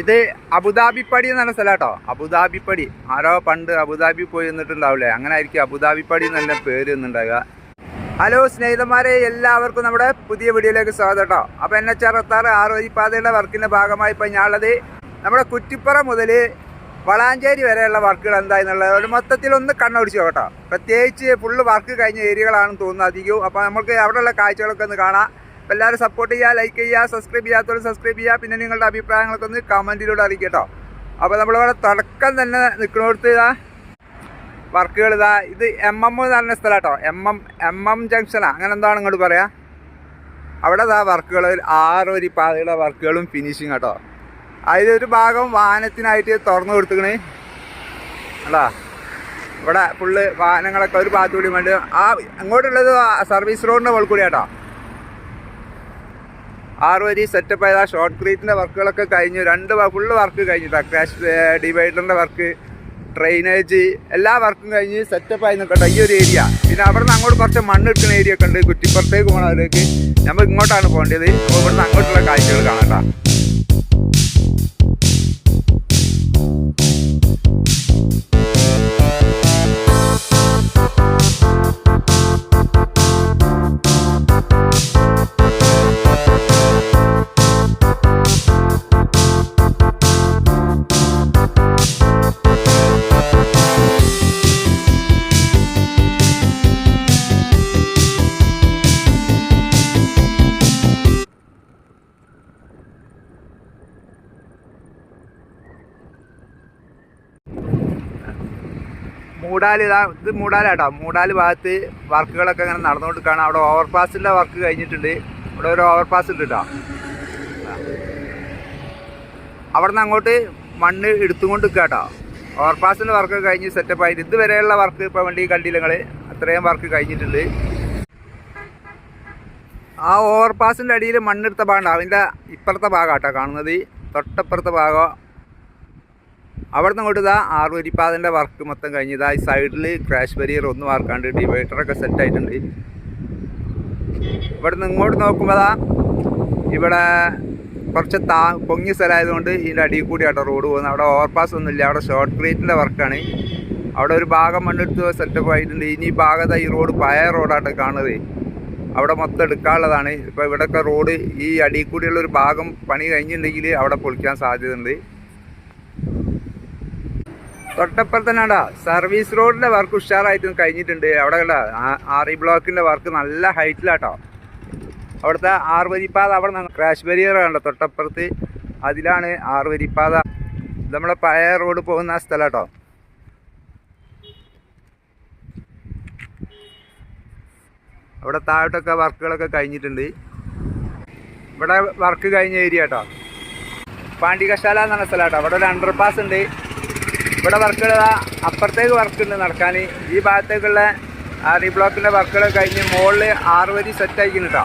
ഇത് അബുദാബിപ്പടി പടി പറഞ്ഞ സ്ഥലം കേട്ടോ അബുദാബിപ്പടി ആരോ പണ്ട് അബുദാബി പോയി നിന്നിട്ടുണ്ടാവില്ലേ? അങ്ങനെ ആയിരിക്കും അബുദാബിപ്പടി പടി തന്നെ പേര് നിന്നുണ്ടാകുക ഹലോ സ്നേഹിതന്മാരെ എല്ലാവർക്കും നമ്മുടെ പുതിയ വീഡിയോയിലേക്ക് സ്വാഗതം കേട്ടോ. അപ്പോൾ എൻ എച്ച് അറുപത്താറ് ആറുവരിപ്പാതയുടെ വർക്കിന്റെ ഭാഗമായി ഇപ്പോൾ ഞാനുള്ളത് നമ്മുടെ കുറ്റിപ്പുറ മുതൽ വളാഞ്ചേരി വരെയുള്ള വർക്കുകൾ എന്തായെന്നുള്ളത് ഒരു മൊത്തത്തിൽ ഒന്ന് കണ്ണോടിച്ചു കേട്ടോ പ്രത്യേകിച്ച് ഫുള്ള് വർക്ക് കഴിഞ്ഞ ഏരിയകളാണെന്ന് തോന്നുന്നു അധികവും. അപ്പോൾ നമുക്ക് അവിടെയുള്ള കാഴ്ചകളൊക്കെ ഒന്ന് കാണാം. അപ്പോൾ എല്ലാവരും സപ്പോർട്ട് ചെയ്യുക ലൈക്ക് ചെയ്യുക സബ്സ്ക്രൈബ് ചെയ്യാത്തവർ സബ്സ്ക്രൈബ് ചെയ്യുക. പിന്നെ നിങ്ങളുടെ അഭിപ്രായങ്ങളൊക്കെ ഒന്ന് കമന്റിലൂടെ അറിയിക്കുക കേട്ടോ അപ്പോൾ നമ്മളിവിടെ തുടക്കം തന്നെ നിൽക്കുന്നിടത്ത് ഇതാ വർക്കുകൾ ഇതാ. ഇത് എം എം എന്ന് പറഞ്ഞ സ്ഥലം കേട്ടോ എം എം എം എം ജംഗ്ഷനാണ് അങ്ങനെ എന്താണ് ഇങ്ങോട്ട് പറയാ? അവിടെ ഇതാ വർക്കുകൾ ആറ് വരി പാതയുടെ വർക്കുകളും ഫിനിഷിങ് കേട്ടോ അതിലൊരു ഭാഗം വാഹനത്തിനായിട്ട് തുറന്നു കൊടുത്തുക്കണ്. അല്ല ഇവിടെ ഫുള്ള് വാഹനങ്ങളൊക്കെ ഒരു ഭാഗത്തു കൂടി വേണ്ടി ആ അങ്ങോട്ടുള്ളത് സർവീസ് റോഡിന്റെ മുകളിൽ കൂടി കേട്ടോ ആറ് വരി സെറ്റപ്പ് ആ ഷോർട്ട് ക്രീറ്റിന്റെ വർക്കുകളൊക്കെ കഴിഞ്ഞു. രണ്ട് ഫുള്ള് വർക്ക് കഴിഞ്ഞു ക്രാഷ് ഡിവൈഡറിന്റെ വർക്ക് ഡ്രെയിനേജ് എല്ലാ വർക്കും കഴിഞ്ഞ് സെറ്റപ്പ് ആയി നിൽക്കട്ടെ. ഈ ഒരു ഏരിയ പിന്നെ അവിടെ നിന്ന് അങ്ങോട്ട് കുറച്ച് മണ്ണ് എടുക്കുന്ന ഏരിയ ഒക്കെ ഉണ്ട്. കുറ്റിപ്പുറത്തേക്ക് പോകണം അതിലേക്ക് നമ്മൾ ഇങ്ങോട്ടാണ് പോകേണ്ടത്. അപ്പോൾ ഇവിടുന്ന് അങ്ങോട്ടുള്ള കാഴ്ചകൾ കാണാം മൂടാൽ ഇതാ ഇത് മൂടാലാട്ടോ. മൂടാൽ ഭാഗത്ത് വർക്കുകളൊക്കെ ഇങ്ങനെ നടന്നുകൊടുക്കുകയാണ് അവിടെ ഓവർപാസിന്റെ വർക്ക് കഴിഞ്ഞിട്ടുണ്ട്. ഇവിടെ ഒരു ഓവർപാസ് ഉണ്ട് കേട്ടോ അവിടെ നിന്ന് അങ്ങോട്ട് മണ്ണ് എടുത്തുകൊണ്ട് നിൽക്കുക കേട്ടോ ഓവർപാസിന്റെ വർക്ക് കഴിഞ്ഞ് സെറ്റപ്പ് ആയിട്ട് ഇതുവരെയുള്ള വർക്ക് ഇപ്പോൾ വണ്ടി കണ്ടില്ല നിങ്ങൾ അത്രയും വർക്ക് കഴിഞ്ഞിട്ടുണ്ട്. ആ ഓവർപാസിന്റെ അടിയിൽ മണ്ണെടുത്ത ഭാഗം അതിന്റെ ഇപ്പുറത്തെ ഭാഗം കേട്ടോ കാണുന്നത്. തൊട്ടപ്പുറത്തെ ഭാഗം അവിടെ നിന്ന് അങ്ങോട്ട് ഇതാ ആറുവരിപ്പാതിന്റെ വർക്ക് മൊത്തം കഴിഞ്ഞ് ഇതാ ഈ സൈഡിൽ ക്രാഷ് ബരിയർ ഒന്നും വാർക്കാണ്ട് ഡിവൈഡറൊക്കെ സെറ്റ് ആയിട്ടുണ്ട്. ഇവിടെ ഇങ്ങോട്ട് നോക്കുമ്പോൾ ഇവിടെ കുറച്ച് താ പൊങ്ങിയ സ്ഥലമായതുകൊണ്ട് ഇതിന്റെ അടിയിൽ കൂടി റോഡ് പോകുന്നത്. അവിടെ ഓവർപാസ് ഒന്നുമില്ല. അവിടെ ഷോർട്ട് ക്രീറ്റിന്റെ വർക്കാണ് അവിടെ ഒരു ഭാഗം മണ്ണെടുത്ത് സെറ്റപ്പ് ആയിട്ടുണ്ട്. ഇനി ഭാഗത്ത് ഈ റോഡ് പഴയ റോഡാണ് കാണുന്നത്. അവിടെ മൊത്തം എടുക്കാനുള്ളതാണ്. ഇപ്പോൾ ഇവിടെയൊക്കെ റോഡ് ഈ അടിയിൽ കൂടിയുള്ള ഒരു ഭാഗം പണി കഴിഞ്ഞിട്ടുണ്ടെങ്കിൽ അവിടെ പൊളിക്കാൻ സാധ്യതയുണ്ട്. തൊട്ടപ്പുറത്ത് തന്നെടാ സർവീസ് റോഡിന്റെ വർക്ക് ഉഷാറായിട്ട് കഴിഞ്ഞിട്ടുണ്ട്. അവിടെ കണ്ട ആർ ഇ വർക്ക് നല്ല ഹൈറ്റിലാട്ടോ. അവിടുത്തെ ആറുവരിപ്പാത അവിടെ നിന്ന് ക്രാഷ് ബരിയർ കണ്ടോ തൊട്ടപ്പുറത്ത് അതിലാണ് ആറുവരിപ്പാത വരിപ്പാത നമ്മളെ പഴയ റോഡ് പോകുന്ന സ്ഥലം കേട്ടോ അവിടെ താഴോട്ടൊക്കെ വർക്കുകളൊക്കെ കഴിഞ്ഞിട്ടുണ്ട്. ഇവിടെ വർക്ക് കഴിഞ്ഞ ഏരിയ കേട്ടോ എന്ന് പറഞ്ഞ സ്ഥലം കേട്ടോ അവിടെ ഒരു അണ്ടർ പാസ് ഉണ്ട്. ഇവിടെ വർക്കുകൾ അപ്പുറത്തേക്ക് വർക്ക് ഉണ്ട് നടക്കാൻ ഈ ഭാഗത്തേക്കുള്ള ആറി ബ്ലോക്കിന്റെ വർക്കുകൾ കഴിഞ്ഞ് മുകളിൽ ആറ് വരി സെറ്റ് ആയിക്കുന്നുട്ടോ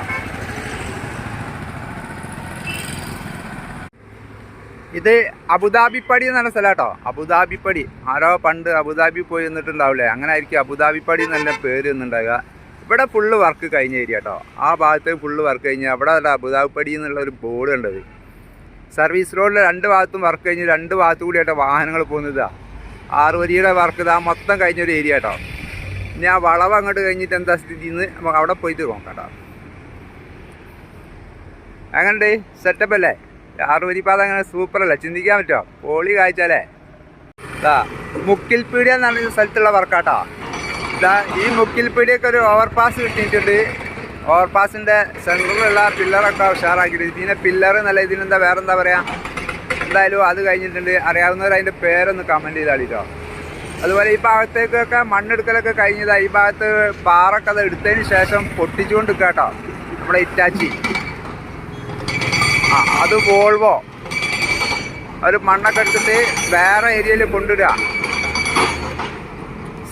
ഇത് അബുദാബിപ്പടി പടി പറഞ്ഞ സ്ഥലം കേട്ടോ അബുദാബിപ്പടി. ആരോ പണ്ട് അബുദാബി പോയി നിന്നിട്ടുണ്ടാവില്ലേ? അങ്ങനെ ആയിരിക്കും. അബുദാബിപ്പടി എന്ന് തന്നെ പേര് എന്നുണ്ടാവുക ഇവിടെ ഫുള്ള് വർക്ക് കഴിഞ്ഞ ഏരിയ കേട്ടോ ആ ഭാഗത്ത് ഫുള്ള് വർക്ക് കഴിഞ്ഞ് അവിടെ അബുദാബിപ്പടി എന്നുള്ള ഒരു ബോർഡ് ഉണ്ടത്. സർവീസ് റോഡിൽ രണ്ട് ഭാഗത്തും വർക്ക് കഴിഞ്ഞ് രണ്ട് ഭാഗത്തു കൂടിയായിട്ട് വാഹനങ്ങൾ പോകുന്നതാ ആറ് വരിയുടെ വർക്ക് ഇതാ മൊത്തം കഴിഞ്ഞൊരു ഏരിയ കേട്ടോ ഇനി ആ വളവ് അങ്ങോട്ട് കഴിഞ്ഞിട്ട് എന്താ സ്ഥിതി എന്ന് നമുക്ക് അവിടെ പോയിട്ട് നോക്കാം കേട്ടോ അങ്ങനെയുണ്ട് സെറ്റപ്പ് അല്ലേ? ആറ് വരിപ്പാത അങ്ങനെ സൂപ്പർ അല്ലേ? ചിന്തിക്കാൻ പറ്റുമോ പോളി കാഴ്ചല്ലേ ഇതാ മുക്കിൽപീടിയ എന്ന് പറഞ്ഞ സ്ഥലത്തുള്ള വർക്കാട്ടോ ഇതാ ഈ മുക്കിൽപീടിയൊക്കെ ഒരു ഓവർപാസ് കിട്ടിയിട്ടുണ്ട്. ഓവർപാസിന്റെ സെന്ററിലുള്ള പില്ലറൊക്കെ ഉഷാറാക്കിയിട്ട് പിന്നെ പില്ലർ നല്ല ഇതിനെന്താ വേറെന്താ പറയുക എന്തായാലും അത് കഴിഞ്ഞിട്ടുണ്ട്. അറിയാവുന്നവർ അതിന്റെ പേരൊന്ന് കമന്റ് ചെയ്താളിട്ടോ അതുപോലെ ഈ ഭാഗത്തേക്കൊക്കെ മണ്ണെടുക്കലൊക്കെ കഴിഞ്ഞതാണ് ഈ ഭാഗത്ത് പാറൊക്കെ അത് എടുത്തതിന് ശേഷം പൊട്ടിച്ചുകൊണ്ട് കേട്ടോ നമ്മുടെ ഇറ്റാച്ചി. ആ അത് വോൾവോ ഒരു മണ്ണൊക്കെ എടുത്തിട്ട് വേറെ ഏരിയയിൽ കൊണ്ടുവരിക.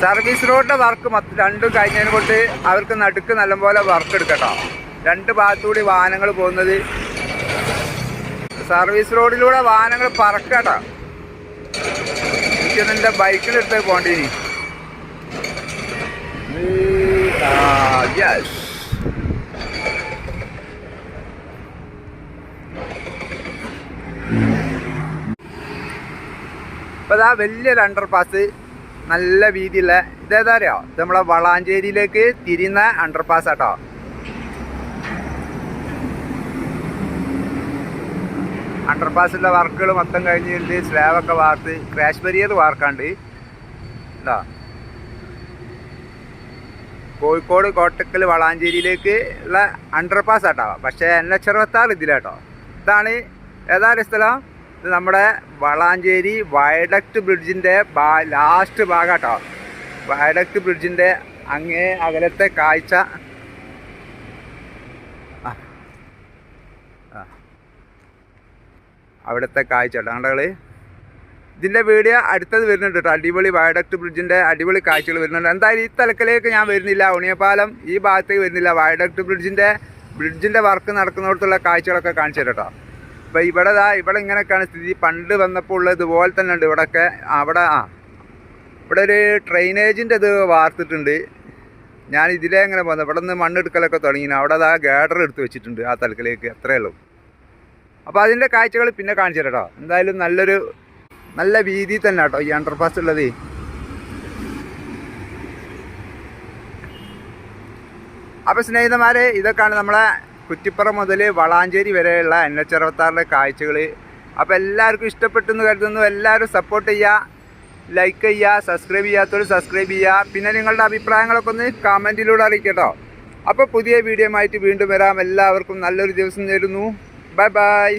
സർവീസ് റോഡിന്റെ വർക്ക് രണ്ടും കഴിഞ്ഞതിന് കൊണ്ട് അവർക്ക് നടുക്ക് നല്ലപോലെ വർക്ക് എടുക്കട്ടോ രണ്ട് ഭാഗത്തുകൂടി വാഹനങ്ങൾ പോകുന്നത് സർവീസ് റോഡിലൂടെ വാഹനങ്ങൾ പറക്കട്ടോ. എനിക്കൊന്ന് എന്റെ ബൈക്കിലെടുത്ത് പോകേണ്ടി യെസ് അപ്പോൾ അതാ വലിയൊരു അണ്ടർ പാസ് നല്ല വീതിയുള്ള ഇതേതാ അറിയോ? ഇത് നമ്മളെ വളാഞ്ചേരിയിലേക്ക് തിരിയുന്ന അണ്ടർ പാസ് ആട്ടോ. അണ്ടർ പാസിന്റെ വർക്കുകൾ മൊത്തം കഴിഞ്ഞിട്ടുണ്ട് സ്ലാബൊക്കെ വാർത്ത് ക്രാഷ് ബരിയർ വാർക്കാണ്ട്. എന്താ കോഴിക്കോട് കോട്ടക്കൽ വളാഞ്ചേരിയിലേക്ക് ഉള്ള അണ്ടർപാസ് ആട്ടോ. പക്ഷേ എൻ എച്ച് അറുപത്താറ് ഇതിലാട്ടോ. ഇതാണ് ഏതാണ് സ്ഥലം? ഇത് നമ്മുടെ വളാഞ്ചേരി വയഡക്ട് ബ്രിഡ്ജിന്റെ ബാ ലാസ്റ്റ് ഭാഗാട്ടോ. വയഡക്ട് ബ്രിഡ്ജിന്റെ അങ്ങേ അകലത്തെ കാഴ്ച. ആ. ആ. അവിടുത്തെ കാഴ്ച കേട്ടോ കണ്ടകൾ ഇതിന്റെ വീഡിയോ അടുത്തത് വരുന്നുണ്ട് കേട്ടോ. അടിപൊളി വയഡക്ട് ബ്രിഡ്ജിന്റെ അടിപൊളി കാഴ്ചകൾ വരുന്നുണ്ട്. എന്തായാലും ഈ തലക്കലേക്ക് ഞാൻ വരുന്നില്ല. ഉണിയപ്പാലം ഈ ഭാഗത്തേക്ക് വരുന്നില്ല. വയഡക്ട് ബ്രിഡ്ജിന്റെ ബ്രിഡ്ജിന്റെ വർക്ക് നടക്കുന്നിടത്തുള്ള കാഴ്ചകളൊക്കെ കാണിച്ചു കേട്ടോ. അപ്പോൾ ഇവിടെ ദാ ഇവിടെ ഇങ്ങനെയൊക്കെയാണ് സ്ഥിതി. പണ്ട് വന്നപ്പോൾ ഉള്ളത് ഇതുപോലെ തന്നെ ഉണ്ട്. ഇവിടെയൊക്കെ അവിടെ ആ ഇവിടെ ഒരു ഡ്രെയിനേജിന്റെ ഇത് വാർത്തിട്ടുണ്ട്. ഞാൻ ഇതിലേ ഇങ്ങനെ പോകുന്നത് ഇവിടെ നിന്ന് മണ്ണെടുക്കലൊക്കെ തുടങ്ങി. അവിടെ അതാ ഗേഡർ എടുത്ത് വെച്ചിട്ടുണ്ട് ആ തലക്കിലേക്ക്. അത്രയേ ഉള്ളൂ. അപ്പോൾ അതിന്റെ കാഴ്ചകൾ പിന്നെ കാണിച്ചു കേട്ടോ എന്തായാലും നല്ലൊരു നല്ല വീതി തന്നെ കേട്ടോ ഈ അണ്ടർപാസ് ഉള്ളത്. അപ്പോൾ സ്നേഹിതന്മാരെ ഇതൊക്കെയാണ് നമ്മളെ കുറ്റിപ്പുറം മുതൽ വളാഞ്ചേരി വരെയുള്ള എൻ എച്ച് അറുപത്താറിലെ കാഴ്ചകൾ അപ്പോൾ എല്ലാവർക്കും ഇഷ്ടപ്പെട്ടെന്ന് കരുതുന്നു. എല്ലാവരും സപ്പോർട്ട് ചെയ്യുക ലൈക്ക് ചെയ്യുക സബ്സ്ക്രൈബ് ചെയ്യാത്തവർ സബ്സ്ക്രൈബ് ചെയ്യുക. പിന്നെ നിങ്ങളുടെ അഭിപ്രായങ്ങളൊക്കെ ഒന്ന് കമന്റിലൂടെ അറിയിക്കട്ടോ. അപ്പോൾ പുതിയ വീഡിയോ ആയിട്ട് വീണ്ടും വരാം. എല്ലാവർക്കും നല്ലൊരു ദിവസം നേരുന്നു. Bye bye